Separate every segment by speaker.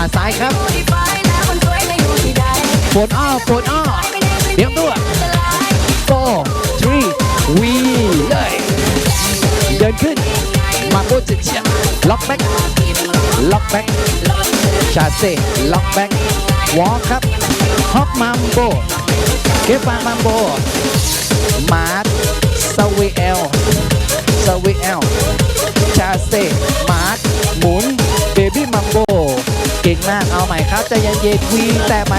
Speaker 1: อะซ้ายครับโฟนอ้อโฟนอ้อเตรียมตัว four three วีเลยเดินขึ้น มาโบจิเชียล็อกแบ็กล็อกแบ็กชาเซ่ล็อกแบ็กวอลครับฮอกมัมโบเก็บฟามัมโบมาร์ทสวีเอลสวีเอลชาเซ่มาร์ท ครับใจเย็นๆวีแต่ไหม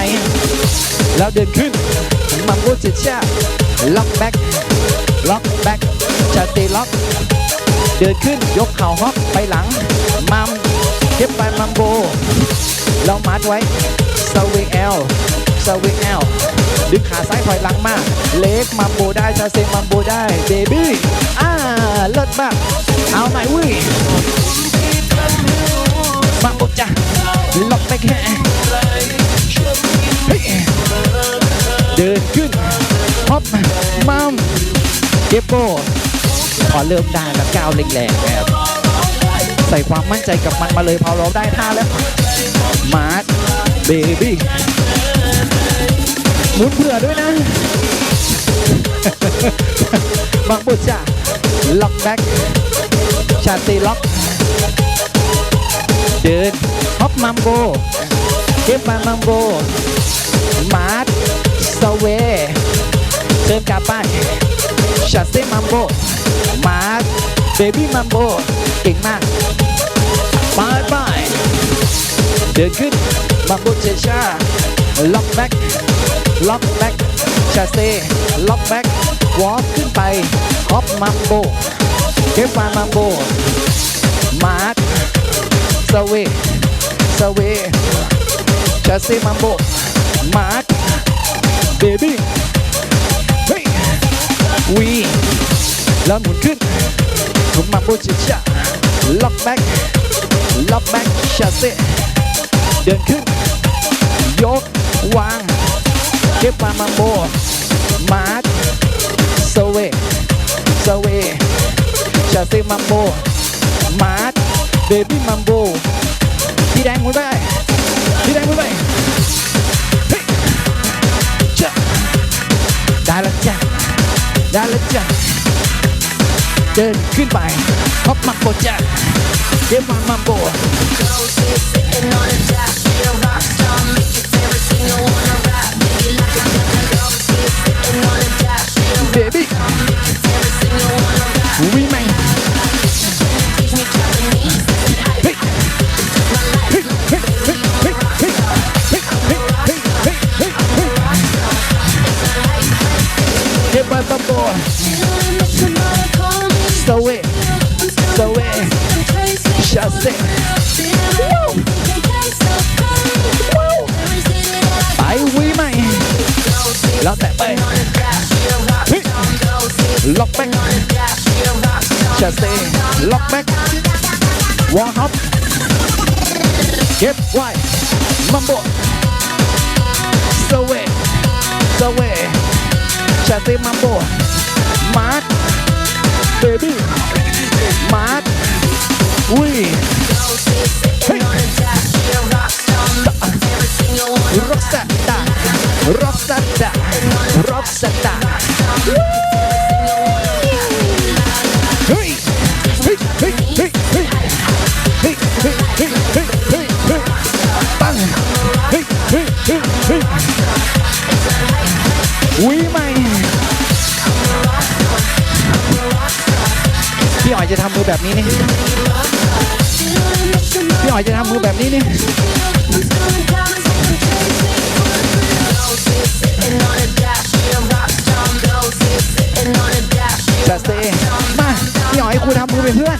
Speaker 1: แล้วเดินขึ้นมัมโบจิเชียล็อกแบ็กล็อกแบ็กชาเซ่ล็อก เดินขึ้นยกเข่าฮอกไปหลัง มัมเก็บไปมัมโบเรามัดไว้สวิงเอลสวิงเอลดึงขาซ้ายถอยหลังมา เล็กมัมโบได้ชาเซมัมโบได้เบบี้อ่าเลิศมากเอาไหนวิมัมโบจ้ะ ล็อกไปแค่เฮ้ยเดินขึ้นฮอปมัมเก็บโบพอเริ่มได้แบบก้าวแรงๆครับใส่ความมั่นใจกับมันมาเลยพอเราได้ท่าแล้ว มาร์คเบบี้หมุนเผื่อด้วยนะบังบุจ่าล็อกแบ็กชาตีล็อก เดิน ฮอปมัมโบเก็บมามัมโบมาร์คสเวเดินกลับบ้านชาเซ่มัมโบมาเบบี้มัมโบเก่งมากไปไปเดินขึ้นมัมโบเชชาล็อกแบ็กล็อกแบ็กชาเซ่ล็อกแบ็กวอล์กขึ้นไปฮอปมัมโบเก็บฟามัมโบมาร์คสเว สเวชาเซ่มัมโบมาร์คเบบี้เฮ้ยวีแล้วหมุนขึ้นผมมาโบจิชะล็อกแบ็กล็อกแบ็กชาเซเดินขึ้น ยก วาง เก็บมามัมโบมาร์ทสเวสเวชาเซมัมโบมาร์ทเบบี้มัมโบ đi đánh muốn vậy đi đánh muốn vậy đã là chàng đã là chàng trên khuyên bài hóc mặt một chàng đêm hoàng mambo hit by the boy. So it, so it, shall sing. I we may. แล้วแต่ไปล็อกแบ็กจะเซล็อกแบ็กวอร์ฮับเก็บไว้มัมโจะเซมัมโบมาร์คเบบี้มาร์ค พี่หอยจะทำมือแบบนี้นี่ พี่หอยจะทำมือแบบนี้นี่ จัดเซมา พี่อ๋อยครูทำมือเป็นเพื่อน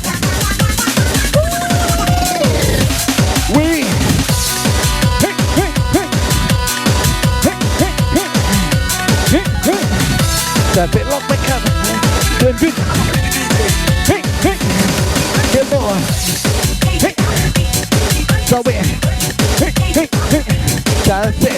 Speaker 1: จัดเป็นล็อกไปครับเดินขึ้น 到位，嘿嘿嘿，感谢。